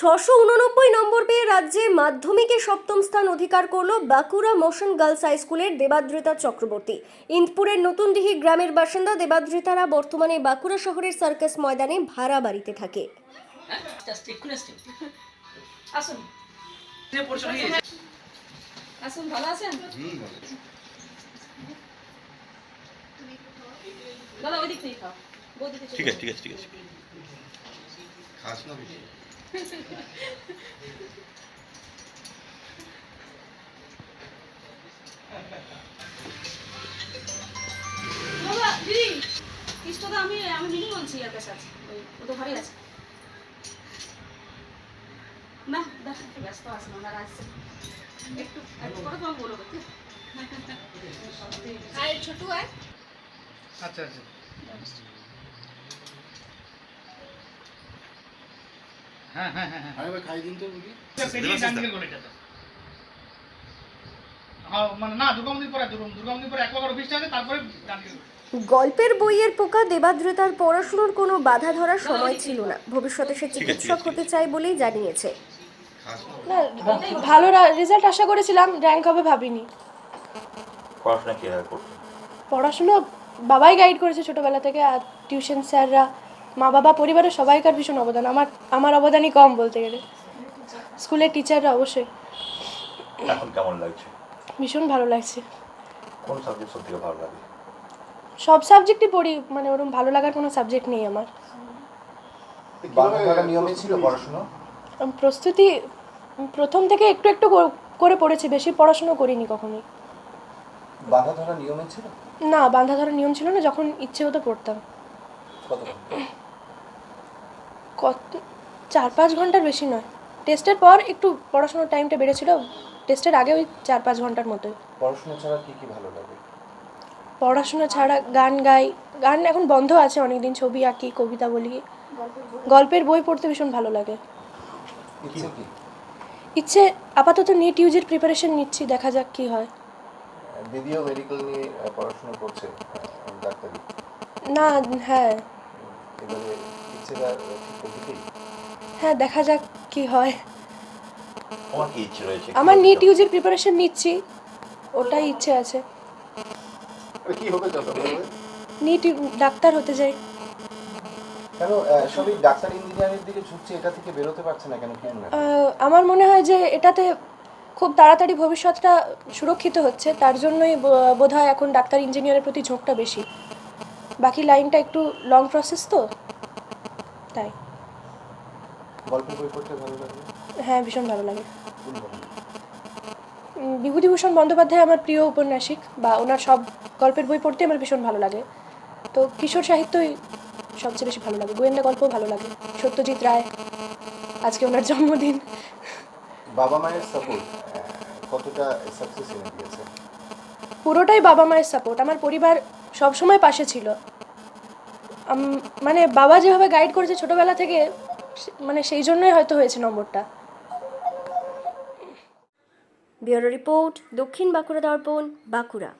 ছশো উননব্বই নম্বর পেয়ে রাজ্যে মাধ্যমিকে সপ্তম স্থান অধিকার করল বাঁকুড়া মোশন গার্লস হাই স্কুলের দেবাদ্রিতা চক্রবর্তী। ইন্দপুরের নতুনডিহি গ্রামের বাসিন্দা দেবাদ্রিতারা বর্তমানে বাঁকুড়া শহরের সার্কাস ময়দানে ভাড়া বাড়িতে থাকে। আসুন, ভালো আছেন? দাদা, ওই দিক থেকে খাও। ঠিক আছে ঠিক আছে ঠিক আছে। না আমি আমি মিনি বলছি আর কাছে আছে। ওই ও তো ঘরে আছে। না দেখ একটু ব্যস্ত আছে ওনারা আসছে একটু একটু করে তোমাকে বলব আর ছোটু আয় আচ্ছা আচ্ছা। হ্যাঁ হ্যাঁ হ্যাঁ আরে খাই দিন তো বুঝি পেরিয়ে ডান দিকে গলিটা তো। হ্যাঁ, মানে না দুর্গা মন্দির পরে দুর্গা দুর্গা মন্দির পরে একবার অফিসটা আছে তারপরে ডান গল্পের বইয়ের পোকা দেবাদ্রিতার পড়াশুনোর কোনো বাধা ধরার সময় ছিল না। ভবিষ্যতে সে চিকিৎসক হতে চায় বলেই জানিয়েছে। না ভালো রেজাল্ট আশা করেছিলাম র্যাঙ্ক হবে ভাবিনি। পড়াশোনা কীভাবে পড়াশুনো বাবাই গাইড করেছে ছোটবেলা থেকে আর টিউশন স্যাররা মা বাবা পরিবারের সবাইকার ভীষণ অবদান। আমার আমার অবদানই কম বলতে গেলে। স্কুলের টিচাররা অবশ্যই। এখন কেমন লাগছে? ভীষণ ভালো লাগছে। কোন সাবজেক্ট সবথেকে ভালো লাগে? সব সাবজেক্টই পড়ি মানে ওরকম ভালো লাগার কোনো সাবজেক্ট নেই আমার। ধরা নিয়মে ছিল পড়াশোনা? প্রস্তুতি প্রথম থেকে একটু একটু করে পড়েছি বেশি পড়াশুনো করিনি কখনোই। বাঁধা ধরা নিয়মে ছিল? না বাঁধা ধরার নিয়ম ছিল না যখন ইচ্ছে হতো পড়তাম। কত চার পাঁচ ঘণ্টার বেশি নয়। টেস্টের পর একটু পড়াশোনার টাইমটা বেড়েছিল। টেস্টের আগে ওই চার পাঁচ ঘণ্টার মতোই। পড়াশোনা ছাড়া কি কি ভালো লাগে? পড়াশোনা ছাড়া গান গাই। গান এখন বন্ধ আছে অনেকদিন ছবি আঁকি কবিতা বলি। গল্পের বই পড়তে ভীষণ ভালো লাগে। ইচ্ছে আপাতত নিট ইউজের প্রিপারেশন নিচ্ছি দেখা যাক কি হয়। দিদিও মেডিকেল নিয়ে পড়াশোনা করছে ডাক্তারি। না হ্যাঁ। আহ, হ্যাঁ দেখা যাক কি হয়। তোমার কি ইচ্ছে রয়েছে? আমার নিট ইউজির প্রিপারেশন নিচ্ছি। ওটাই ইচ্ছে আছে। কি হবে যত নিট ডাক্তার হতে চাই। কেন সবই ডাক্তার ইঞ্জিনিয়ারের দিকে ঝুঁকছে এটা থেকে বেরোতে পারছে না কেন কি? আমার মনে হয় যে এটাতে খুব তাড়াতাড়ি ভবিষ্যৎটা সুরক্ষিত হচ্ছে তার জন্যই বোধহয় এখন ডাক্তার ইঞ্জিনিয়ারের প্রতি ঝোঁকটা বেশি। বাকি লাইনটা একটু লং প্রসেস তো? তাই। গল্পের বই পড়তে ভালো লাগে? হ্যাঁ ভীষণ ভালো লাগে। গল্প? বিভূতিভূষণ বন্দ্যোপাধ্যায় আমার প্রিয় উপন্যাসিক বা ওনার সব গল্পের বই পড়তে আমার ভীষণ ভালো লাগে। তো কিশোর সাহিত্যই সবচেয়ে বেশি ভালো লাগে। গোয়েন্দা গল্পও ভালো লাগে। সত্যজিৎ রায় আজকে ওনার জন্মদিন। বাবা মায়ের সাপোর্ট কতটা সাকসেস পুরোটাই বাবা মায়ের সাপোর্ট আমার পরিবার সবসময় পাশে ছিল। মানে বাবা যেভাবে গাইড করেছে ছোটবেলা থেকে মানে সেই জন্যই হয়তো হয়েছে নম্বরটা। ব্যুরো রিপোর্ট, দক্ষিণ বাঁকুড়া দর্পণ, বাঁকুড়া।